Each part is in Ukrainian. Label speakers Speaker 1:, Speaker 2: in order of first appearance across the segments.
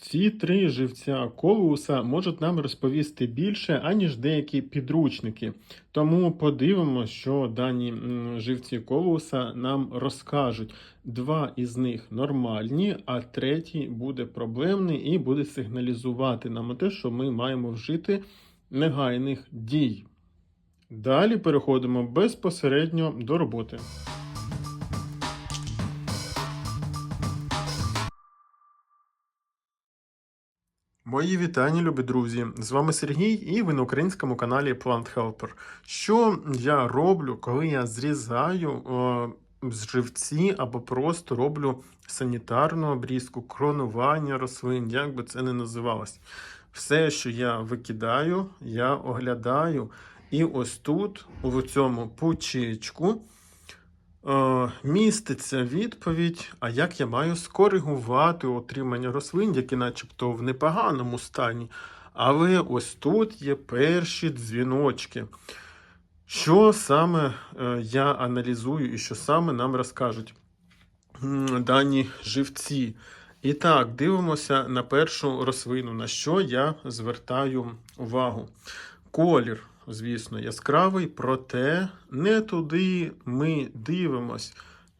Speaker 1: Ці три живця колуса можуть нам розповісти більше, аніж деякі підручники. Тому подивимося, що дані живці колуса нам розкажуть. Два із них нормальні, а третій буде проблемний і буде сигналізувати нам те, що ми маємо вжити негайних дій. Далі переходимо безпосередньо до роботи. Мої вітання, любі друзі! З вами Сергій і ви на українському каналі Plant Helper. Що я роблю, коли я зрізаю е, живці або просто роблю санітарну обрізку, кронування рослин, як би це не називалось. Все, що я викидаю, я оглядаю. І ось тут, у цьому пучечку, міститься відповідь, а як я маю скоригувати отримання рослин, які начебто в непоганому стані. Але ось тут є перші дзвіночки. Що саме е, я аналізую і що саме нам розкажуть дані живці. І так, дивимося на першу рослину, на що я звертаю увагу. Колір, звісно, яскравий, проте не туди ми дивимось,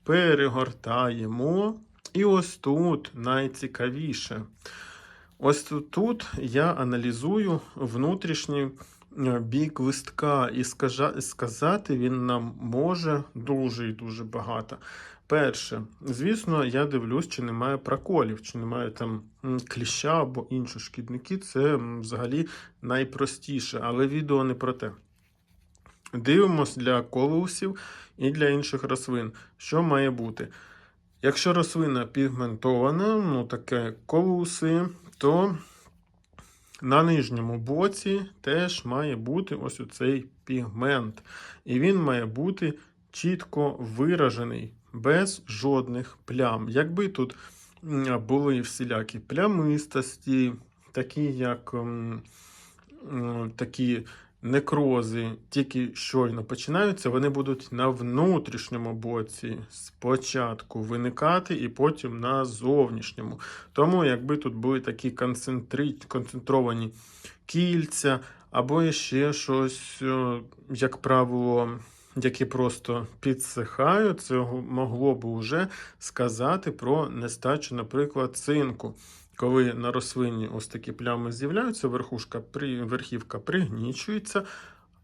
Speaker 1: перегортаємо. І ось тут найцікавіше. Ось тут- я аналізую внутрішній е, бік листка, і сказати він нам може дуже і дуже багато. Перше, звісно, я дивлюсь, чи немає проколів, чи немає там кліща або інші шкідники. Це взагалі найпростіше, але відео не про те. Дивимось для колеусів і для інших рослин, що має бути. Якщо рослина пігментована, ну таке колуси, то на нижньому боці теж має бути ось оцей пігмент. І він має бути чітко виражений, без жодних плям. Якби тут були всілякі плямистості, такі як такі некрози, тільки щойно починаються, вони будуть на внутрішньому боці спочатку виникати і потім на зовнішньому. Тому, якби тут були такі концентровані кільця, або ще щось, е, як правило, які просто підсихають, це могло б вже сказати про нестачу, наприклад, цинку. Коли на рослині ось такі плями з'являються, верхушка, верхівка пригнічується,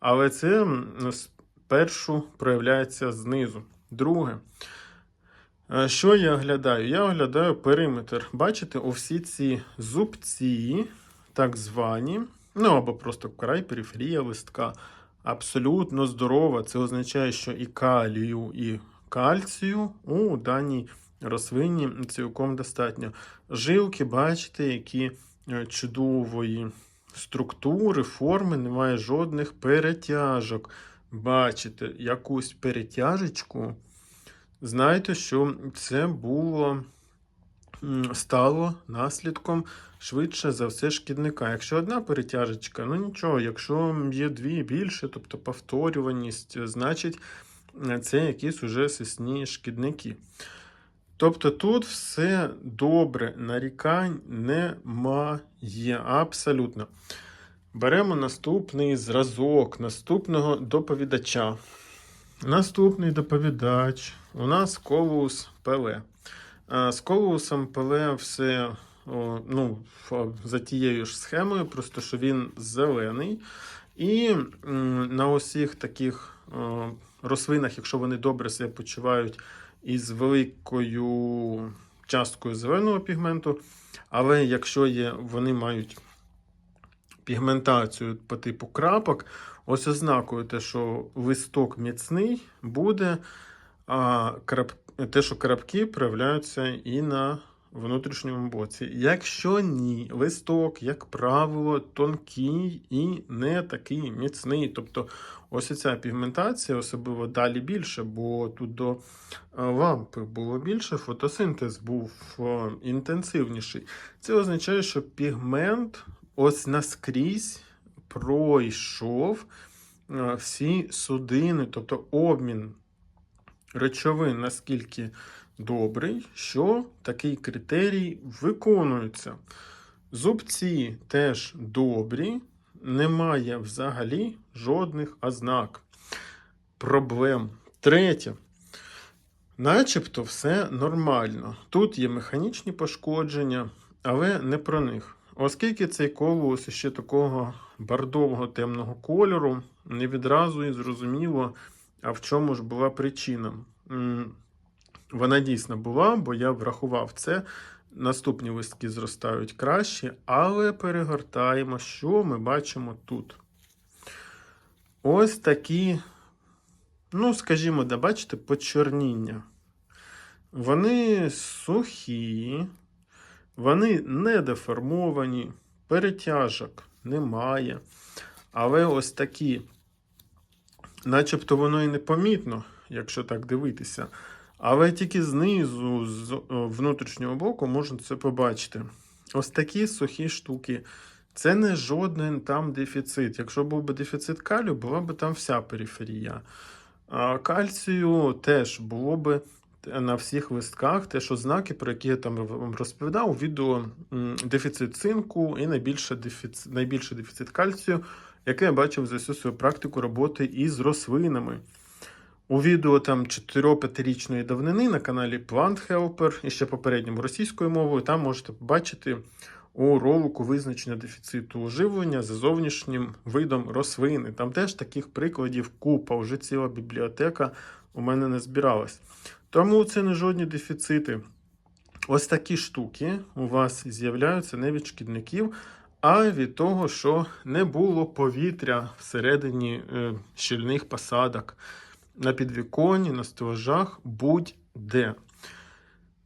Speaker 1: але це спершу проявляється знизу. Друге, Е, що я оглядаю? Я оглядаю периметр. Бачите, у всі ці зубці, так звані, ну або просто край периферія листка, абсолютно здорова. Це означає, що і калію, і кальцію у даній рослині цілком достатньо. Жилки, бачите, які е, чудової структури, форми, немає жодних перетяжок. Бачите, якусь перетяжечку. Знаєте, що це було стало наслідком швидше за все шкідника. Якщо одна перетяжечка, ну нічого, якщо є дві більше, тобто повторюваність, значить е, це якісь уже сисні шкідники. Тобто тут все добре, нарікань немає абсолютно. Беремо наступний зразок наступного доповідача. Наступний доповідач у нас колус Пеле. З колусом Пеле все ну, за тією ж схемою, просто що він зелений. І на усіх таких рослинах, якщо вони добре себе почувають із великою часткою зеленого пігменту, але якщо є, вони мають пігментацію по типу крапок, ось ознакою те, що листок міцний, буде а крап... те, що крапки проявляються і на внутрішньому боці. Якщо ні, листок, як правило, тонкий і не такий міцний. Тобто ось ця пігментація, особливо далі більше, бо тут до е, лампи було більше, фотосинтез був е, інтенсивніший. Це означає, що пігмент ось наскрізь пройшов е, всі судини, тобто обмін речовин наскільки добрий, що такий критерій виконується. Зубці теж добрі, немає взагалі жодних ознак, проблем. Третє. Начебто все нормально. Тут є механічні пошкодження, але не про них. Оскільки цей колос ще такого бордового темного кольору, не відразу і зрозуміло, а в чому ж була причина. Вона дійсно була, бо я врахував це. Наступні листки зростають краще, але перегортаємо, що ми бачимо тут. Ось такі, ну, скажімо, да, бачите, почорніння. Вони сухі, вони не деформовані, перетяжок немає. Але ось такі, начебто воно і не помітно, якщо так дивитися. Але тільки знизу, з внутрішнього боку, можна це побачити. Ось такі сухі штуки. Це не жоден там дефіцит. Якщо був би дефіцит калію, була б там вся периферія. А кальцію теж було би на всіх листках теж ознаки, про які я там вам розповідав відео дефіцит цинку і найбільше дефіцит, найбільший дефіцит кальцію, яке я бачив за всю свою практику роботи із рослинами. У відео там 4-5-річної давнини на каналі Plant Helper і ще попередньому російською мовою, там можете побачити у ролику визначення дефіциту живлення за зовнішнім видом рослини. Там теж таких прикладів купа, вже ціла бібліотека у мене не збиралась. Тому це не жодні дефіцити. Ось такі штуки у вас з'являються не від шкідників, а від того, що не було повітря всередині е, щільних посадок, на підвіконні, на стелажах, будь-де.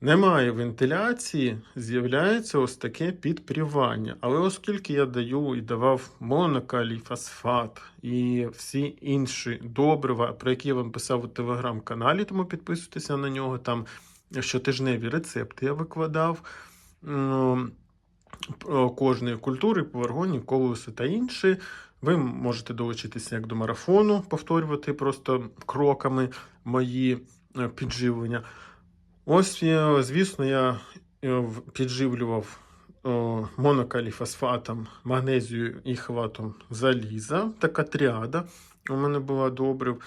Speaker 1: Немає вентиляції, з'являється ось таке підпрівання. Але оскільки я даю і давав монокалій, фосфат і всі інші добрива, про які я вам писав у телеграм-каналі, тому підписуйтеся на нього. Там щотижневі рецепти я викладав про кожної культури, повергоні, колоси та інші. Ви можете долучитися як до марафону, повторювати просто кроками мої е, підживлення. Ось, е, звісно, я е, підживлював монокаліфосфатом, магнезію і хватом заліза. Така тріада у мене була добрив.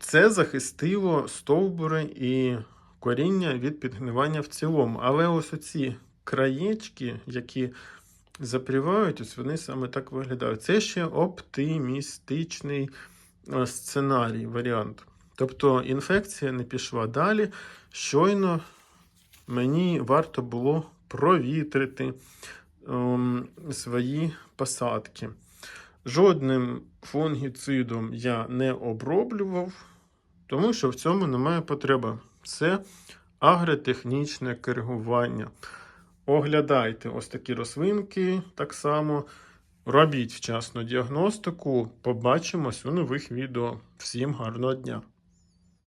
Speaker 1: Це захистило стовбури і коріння від підгнивання в цілому. Але ось оці краєчки, які запрівають, ось вони саме так виглядають. Це ще оптимістичний е, сценарій, варіант. Тобто інфекція не пішла далі. Щойно мені варто було провітрити ем, свої посадки. Жодним фунгіцидом я не оброблював, тому що в цьому немає потреби. Це агротехнічне коригування. Оглядайте ось такі рослинки так само. Робіть вчасну діагностику. Побачимось у нових відео. Всім гарного дня!